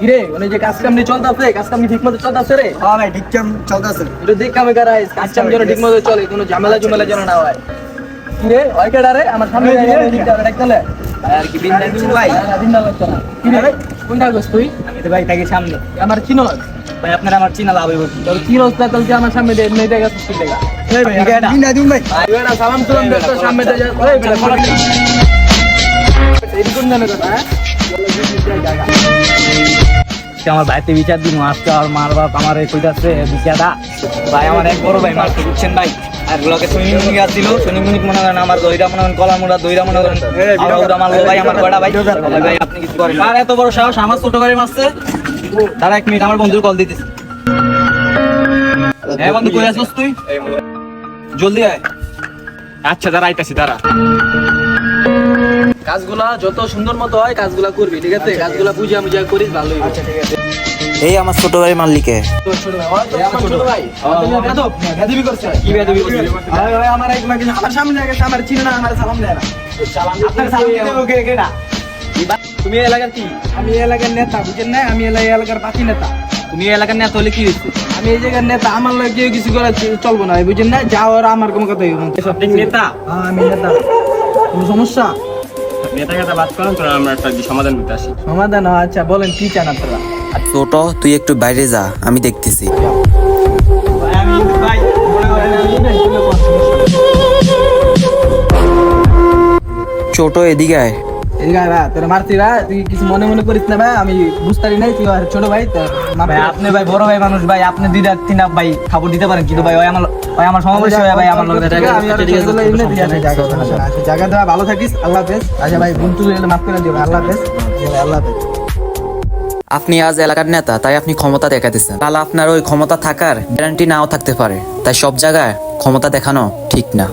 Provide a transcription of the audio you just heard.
কিরে মানে যে কাজ কামনি চলতেছে কাজ কামনি ঠিক মতো চলতেছে রে? হ্যাঁ ভাই ঠিক কেমন চলতেছে। এটা দেখ কামে করাই কাজ কাম যেন ঠিক মতো চলে কোনো ঝামেলা ঝুমেলা যেন না হয়। কিরে ওই কেডা রে? আমার সামনে দেখলে আর কি বিন দিন ভাই। না লাগতো না। কিরে রে কোনটা গছ তুই? আমি তো ভাই তাকে সামনে। আমার চিনো ভাই আপনার আমার চিনা লাভ হইব? তোর কি রস্তা চলছে আমার সামনে দে নেই দেখা তুই দেখা এই ভাই না দিন ভাই। ভাই সালাম সালাম দে তোর সামনে দে ওই বেটা ফোন এই কোন জানে কথা হ্যাঁ? আজকে আমার ভাইতে বিচার দিন আজকে আর মার বাপ আমার এই কইতাছে বিচারা। ভাই আমার এক বড় ভাই মারতে বুঝছেন ভাই? আর ব্লকে সুইমিং মুনি আসছিল সুইমিং মুনি মনে করেন আমার দইরা মনে করেন কলা মুড়া দইরা মনে করেন মারলো ভাই আমার বড় ভাই। ভাই, আপনি কিছু করেন আর এত বড় সাহস আমার ছোট গাড়ি মারছে। তারা এক মিনিট আমার বন্ধুর কল দিতেছে। হ্যাঁ বন্ধু কই আছিস তুই? জলদি আয়। আচ্ছা দাঁড়া আইতাছি দাঁড়া। কাজগুলা যত সুন্দর মতো হয় কাজগুলা করবি ঠিক আছে? কাজগুলা বুঝে আমি যা করিস ভালোই আচ্ছা ঠিক আছে। এই আমার ছোট ভাই মাল্লিকে। তোর ছোট ভাই। তো আমার তুমি এলাকার কি? আমি এলাকার নেতা বুঝেন না আমি এই এলাকার পাতি নেতা। তুমি এলাকার নেতা হলে কি হয়েছে আমি এই জায়গার নেতা আমার লোক কেউ কিছু করে চলবো না বুঝেন না যাও আর আমার কোনো কথা হইব না। আপনি নেতা? হ্যাঁ, আমি নেতা। কোনো সমস্যা? নেতা কথা বাদ করেন তো আমরা একটা সমাধান করতে আসি। সমাধান হয়, আচ্ছা বলেন কি চান আপনারা? ছোট তুই একটু বাইরে যা আমি দেখতেছি। ছোট এদিকে আয়। তোরা মারতি ভাই, তুই কিছু মনে মনে করিস না ভাই আমি বুঝতে নাই তুই আর ছোট ভাই ভাই আপনি ভাই বড় ভাই মানুষ ভাই আপনি দুইটা তিনটা ভাই খাবার দিতে পারেন কিন্তু ভাই ওই আমার ওই আমার সমাবেশ হয় ভাই আমার লোক ঠিক আছে, আমি আর ছোটগুলো এমনি দিয়ে আসি, জায়গা আছে, জায়গা দেওয়া ভালো থাকিস আল্লাহ হাফেজ। আচ্ছা ভাই ভুল মাফ করে দিও আল্লাহ হাফেজ। আল্লাহ হাফেজ। আপনি আজ এলাকার নেতা তাই আপনি ক্ষমতা দেখাতেছেন তাহলে আপনার ওই ক্ষমতা থাকার গ্যারান্টি নাও থাকতে পারে তাই সব জায়গায় ক্ষমতা দেখানো ঠিক না।